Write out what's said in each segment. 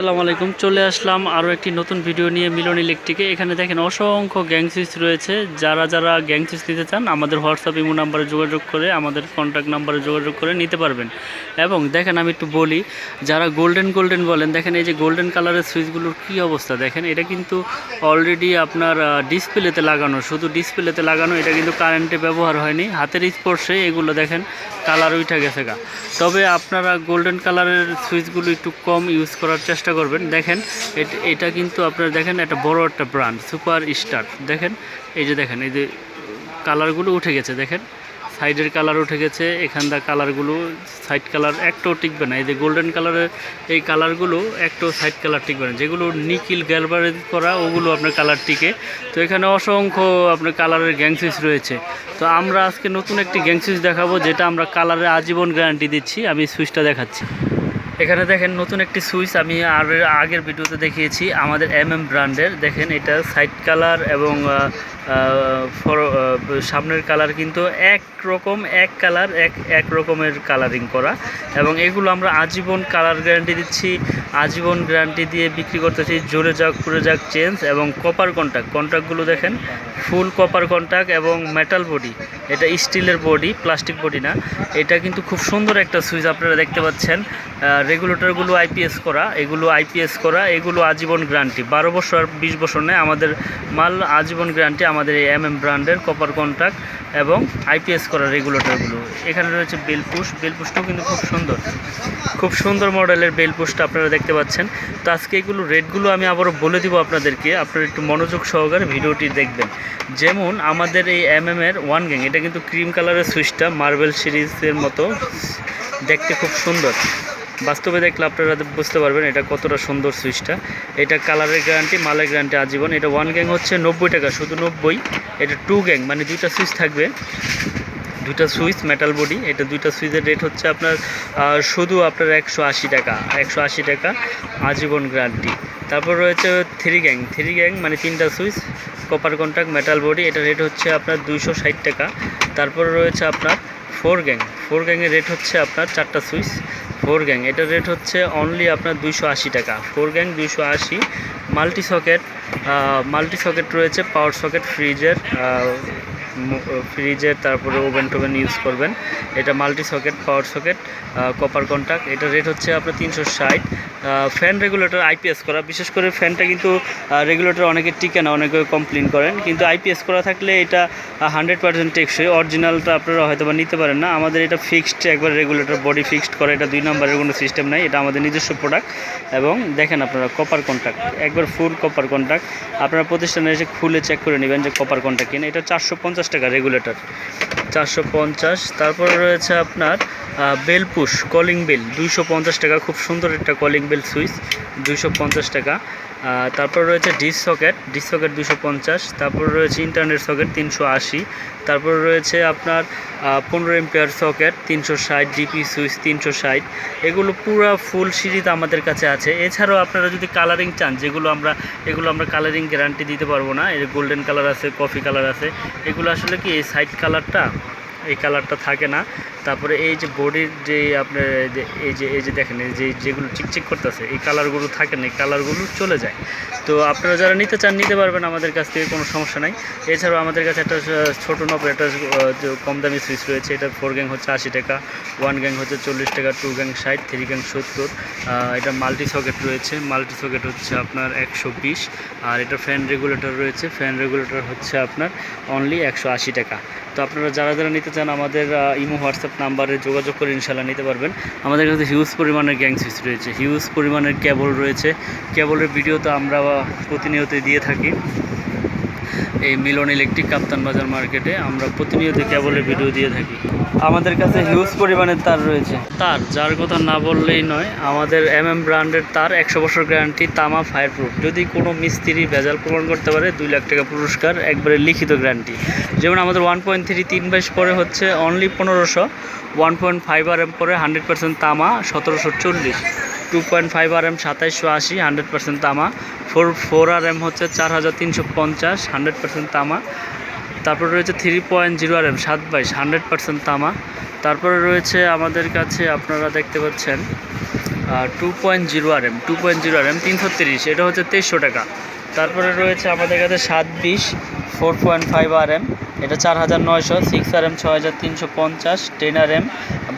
আসসালামু আলাইকুম, চলে আসলাম আরও একটি নতুন ভিডিও নিয়ে মিলন ইলেকট্রিকে এখানে দেখেন অসংখ্য গ্যাং সুইচ রয়েছে। যারা যারা গ্যাং সুইচ নিতে চান, আমাদের হোয়াটসঅ্যাপ ইমো নাম্বারে যোগাযোগ করে, আমাদের কন্ট্যাক্ট নাম্বারে যোগাযোগ করে নিতে পারবেন। এবং দেখেন আমি একটু বলি, যারা গোল্ডেন গোল্ডেন বলেন, দেখেন এই যে গোল্ডেন কালারের সুইচগুলোর কী অবস্থা? দেখেন এটা কিন্তু অলরেডি আপনার ডিসপ্লেতে লাগানো। শুধু ডিসপ্লেতে লাগানো, এটা কিন্তু কারেন্টে ব্যবহার হয়নি। হাতের স্পর্শে এগুলো দেখেন কালার উঠে গেছে গা। তবে আপনারা গোল্ডেন কালারের সুইচগুলো একটু কম ইউজ করার চেষ্টা করবেন। দেখেন, এট- কিন্তু আপনারা দেখেন একটা বড় একটা ব্র্যান্ড সুপার স্টার দেখেন, এই যে দেখেন, এই যে কালারগুলো উঠে গেছে, দেখেন। সাইডের কালার উঠে গেছে, এখানকার কালারগুলো সাইড কালার একটাও টিকবে না। এই যে গোল্ডেন কালারের এই কালারগুলো একটাও সাইড কালার টিকবে না। যেগুলো নিকিল গ্যালভারাইজ করা, ওগুলো আপনার কালার টিকে। তো এখানে অসংখ্য আপনার কালারের গ্যাং সুইচ রয়েছে। তো আমরা আজকে নতুন একটি গ্যাং সুইচ দেখাবো, যেটা আমরা কালারের আজীবন গ্যারান্টি দিচ্ছি। আমি সুইচটা দেখাচ্ছি। এখানে দেখেন নতুন একটি সুইচ আমি আর আগের ভিডিওতে দেখিয়েছি, আমাদের এম এম ব্র্যান্ডের দেখেন এটা সাইড কালার এবং সামনের কালার কিন্তু এক রকম, এক কালার, এক এক রকমের কালারিং করা। এবং এগুলো আমরা আজীবন কালার গ্যারান্টি দিচ্ছি, আজীবন গ্যারান্টি দিয়ে বিক্রি করতেছি। জোরে যাক পুরে যাক চেঞ্জ এবং কপার কন্ট্যাক্ট কন্ট্যাক্টগুলো দেখেন ফুল কপার কন্ট্যাক্ট এবং মেটাল বডি এটা স্টিলের বডি প্লাস্টিক বডি না। এটা কিন্তু খুব সুন্দর একটা সুইচ আপনারা দেখতে পাচ্ছেন। রেগুলেটরগুলো আইপিএস করা, এগুলো আইপিএস করা, এগুলো আজীবন গ্যারান্টি বারো বছর, বিশ বছর নেয়, আমাদের মাল আজীবন গ্যারান্টি আমাদের এই এম এম ব্র্যান্ডের কপার কন্ট্যাক্ট এবং আইপিএস করা রেগুলেটরগুলো এখানে রয়েছে বেলপুশ বেলপুশটাও কিন্তু খুব সুন্দর। খুব সুন্দর মডেলের বেলপুশটা আপনারা দেখতে পাচ্ছেন। তো আজকে এগুলো রেটগুলো আমি আবারও বলে দিব আপনাদেরকে। আপনারা একটু মনোযোগ সহকারে ভিডিওটি দেখবেন। যেমন আমাদের এই এম এর ওয়ান গ্যাং এটা কিন্তু ক্রিম কালারের সুইচটা মার্বেল সিরিজের মতো দেখতে খুব সুন্দর। বাস্তবে দেখলে আপনারা বুঝতে পারবেন এটা কতটা সুন্দর সুইচটা। এটা কালারের গ্যারান্টি, মালের গ্যারান্টি আজীবন। এটা ওয়ান গ্যাং হচ্ছে নব্বই টাকা, শুধু নব্বই। এটা টু গ্যাং মানে দুইটা সুইচ থাকবে। দুইটা সুইচ মেটাল বডি এটা দুইটা সুইচের রেট হচ্ছে আপনার শুধু আপনার একশো আশি টাকা, একশো আশি টাকা আজীবন গ্যারান্টি তারপর রয়েছে থ্রি গ্যাং থ্রি গ্যাং মানে তিনটা switch copper contact metal body এটা রেট হচ্ছে আপনার দুইশো ষাট টাকা। তারপর রয়েছে আপনার ফোর গ্যাং ফোর গ্যাংয়ের রেট হচ্ছে আপনার চারটা সুইচ। Four gang. এটার রেট হচ্ছে অনলি আপনার দুইশো আশি টাকা। ফোর গ্যাং, দুইশো আশি। মাল্টি সকেট মাল্টি সকেট রয়েছে পাওয়ার সকেট ফ্রিজের ফ্রিজের তারপরে ওভেন টোভেন ইউজ করবেন। এটা multi socket power socket copper contact এটা রেট হচ্ছে আপনার তিনশো ষাট। ফ্যান রেগুলেটর আইপিএস করা। বিশেষ করে ফ্যানটা কিন্তু রেগুলেটর অনেকে টিকে না, অনেকে কমপ্লেন করেন। কিন্তু আইপিএস করা থাকলে এটা হান্ড্রেড পার্সেন্ট টেকসই। অরিজিনালটা আপনারা হয়তো বা নিতে পারেন না। আমাদের এটা ফিক্সড একবার রেগুলেটর বডি ফিক্সড করা, এটা দুই নম্বরের কোনো সিস্টেম নাই। এটা আমাদের নিজস্ব প্রোডাক্ট এবং দেখেন আপনারা কপার কন্ট্যাক্ট একবার ফুল কপার কন্ট্যাক্ট আপনারা প্রতিষ্ঠানে এসে খুলে চেক করে নেবেন যে কপার কন্ট্যাক্ট কিনা। এটা চারশো পঞ্চাশ টাকা রেগুলেটর চারশো পঞ্চাশ, তারপরে রয়েছে আপনার বেলপুশ কলিং বেল দুইশো পঞ্চাশ টাকা, খুব সুন্দর একটা কলিং বেল সুইচ দুইশো পঞ্চাশ টাকা। তারপর রয়েছে ডিস সকেট ডিস সকেট দুশো পঞ্চাশ, তারপর রয়েছে ইন্টারনেট সকেট তিনশো আশি, তারপর রয়েছে আপনার পনেরো এমপিআর সকেট তিনশো ষাট ডিপি সুইচ তিনশো ষাট, এগুলো পুরো ফুল সিরিজ আমাদের কাছে আছে। এছাড়াও আপনারা যদি কালারিং চান, যেগুলো আমরা, এগুলো আমরা কালারিং গ্যারান্টি দিতে পারব না এর গোল্ডেন কালার আছে কফি কালার আছে, এগুলো আসলে কি এই সাইড কালারটা এই কালারটা থাকে না। তারপরে এই যে বডির যে আপনার এই যে এই যে দেখেন, এই যে, যেগুলো চিকচিক করতেছে, এই কালারগুলো থাকে না, এই কালারগুলো চলে যায়। তো আপনারা যারা নিতে চান, নিতে পারবেন, আমাদের কাছ থেকে কোনো সমস্যা নাই। এছাড়াও আমাদের কাছে একটা ছোটো নব একটা কম দামি সুইচ রয়েছে, এটা ফোর গ্যাং হচ্ছে আশি টাকা ওয়ান গ্যাং হচ্ছে চল্লিশ টাকা টু গ্যাং ষাট থ্রি গ্যাং সত্তর। এটা মাল্টি সকেট রয়েছে মাল্টি সকেট হচ্ছে আপনার একশো বিশ। আর এটা ফ্যান রেগুলেটর রয়েছে ফ্যান রেগুলেটর হচ্ছে আপনার অনলি একশো আশি টাকা। তো আপনারা যারা যারা নিতে চান আমাদের ইমো, হোয়াটসঅ্যাপ নাম্বারে যোগাযোগ করে ইনশাল্লাহ নিতে পারবেন। আমাদের কাছে হিউজ পরিমাণের গ্যাং সুইচ রয়েছে। হিউজ পরিমাণের কেবল রয়েছে। কেবলের ভিডিও তো আমরা প্রতিনিয়তই দিয়ে থাকি। এই মিলন ইলেকট্রিক কাপ্তান বাজার মার্কেটে আমরা প্রতিনিয়ত কেবলের ভিডিও দিয়ে থাকি। আমাদের কাছে হিউজ পরিমাণের তার রয়েছে। তার, যার কথা না বললেই নয়, আমাদের এম এম ব্র্যান্ডের তার একশো বছর গ্যারান্টি তামা ফায়ার প্রুফ যদি কোনো মিস্ত্রি ভেজাল প্রমাণ করতে পারে, দুই লাখ টাকা পুরস্কার, একবারে লিখিত গ্যারান্টি যেমন আমাদের ওয়ান পয়েন্ট থ্রি তিন বাইশ পরে হচ্ছে অনলি পনেরোশো one point five R M পরে হান্ড্রেড পার্সেন্ট তামা, সতেরোশো চল্লিশ। Two point five R M সাতাইশশো আশি হান্ড্রেড পার্সেন্ট তামা ফোর ফোর আর এম হচ্ছে চার হাজার তিনশো পঞ্চাশ, হান্ড্রেড পার্সেন্ট তামা। তারপর রয়েছে three point zero R M সাত বাইশ হান্ড্রেড পার্সেন্ট তামা। তারপরে রয়েছে আমাদের কাছে আপনারা দেখতে পাচ্ছেন two point zero R M two point zero R M তিনশো তিরিশ, এটা হচ্ছে তেইশশো টাকা। তারপরে রয়েছে আমাদের কাছে সাত বিশ, four point five R M এটা চার হাজার নয়শো সিক্স আর এম ছয় হাজার তিনশো পঞ্চাশ টেন আর এম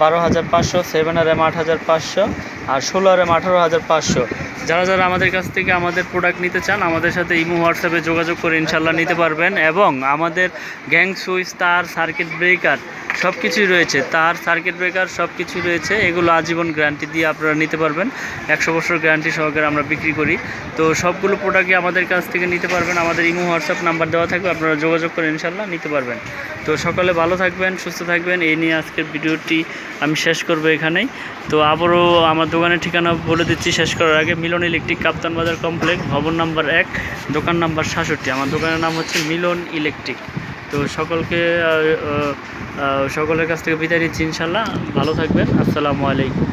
বারো হাজার পাঁচশো সেভেন আর এম আট হাজার পাঁচশো আর ষোলো আর এম আঠারো হাজার পাঁচশো। যারা যারা আমাদের কাছ থেকে আমাদের প্রোডাক্ট নিতে চান, আমাদের সাথে ইমো হোয়াটসঅ্যাপে যোগাযোগ করে ইনশাল্লাহ নিতে পারবেন এবং আমাদের গ্যাং সুইচ, তার সার্কিট ব্রেকার সব কিছুই রয়েছে। তার সার্কিট ব্রেকার সব কিছুই রয়েছে, এগুলো আজীবন গ্যারান্টি দিয়ে আপনারা নিতে পারবেন। একশো বছর গ্যারান্টি সহকারে আমরা বিক্রি করি। তো সবগুলো প্রোডাক্টই আমাদের কাছ থেকে নিতে পারবেন। আমাদের ইমো হোয়াটসঅ্যাপ নাম্বার দেওয়া থাকবে, আপনারা যোগাযোগ করে ইনশাল্লাহ নিতে পারবেন। তো সকালে ভালো থাকবেন, সুস্থ থাকবেন। এই নিয়ে আজকের ভিডিওটি আমি শেষ করব এখানেই। তো আবারও আমার দোকানের ঠিকানা বলে দিচ্ছি, শেষ করার আগে মিলন ইলেকট্রিক কাপ্তান বাজার কমপ্লেক্স, ভবন নাম্বার এক, দোকান নাম্বার সাতষট্টি। আমার দোকানের নাম হচ্ছে মিলন ইলেকট্রিক। তো সকলকে সকলের কাছ থেকে বিদায় নিচ্ছি ইনশাল্লাহ। ভালো থাকবেন। আসসালামু আলাইকুম।